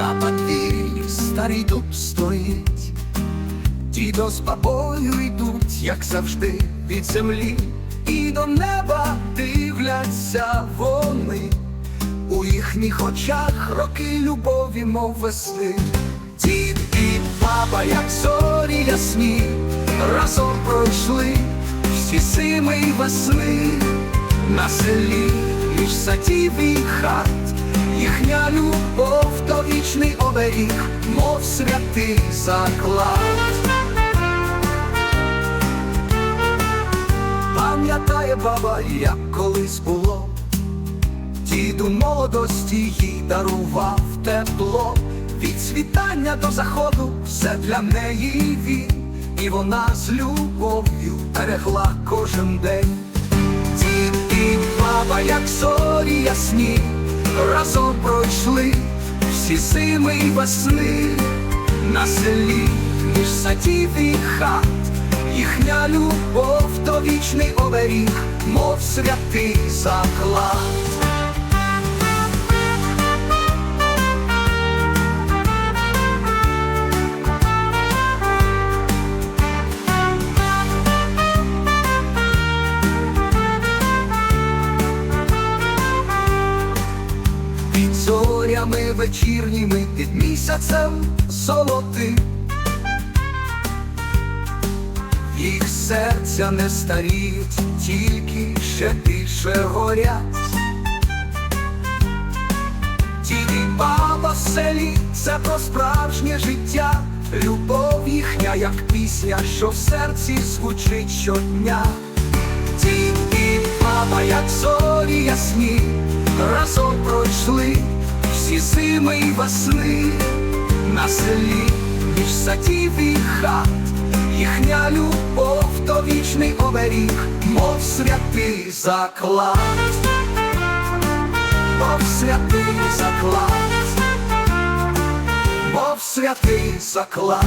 На подвір'ї старий дуб стоїть, дідо з бабою йдуть, як завжди, від землі, і до неба дивляться вони. У їхніх очах роки любові, мов весни. Дід і баба, як зорі ясні, разом пройшли всі сими й весни на селі між садів і хат. Їхня любов вічний оберіг, мов святий заклад. Пам'ятає баба, як колись було, діду молодості їй дарував тепло, від світання до заходу все для неї він, і вона з любов'ю берегла кожен день. Дід і баба, як зорі ясні, разом пройшли всі зими й весни на селі між садів і хат. Їхня любов то вічний оберіг, мов святий заклад. Вечірніми, під місяцем золотим їх серця не старіють, тільки ще більше горять. Тільки баба в селі, це про справжнє життя, любов їхня, як пісня, що в серці звучить щодня. Тільки баба, як зорі ясні, разом пройшли всі зими й весни на селі між садів і хат. Їхня любов то вічний оберіг, мов святий заклад, мов святий заклад, мов святий заклад.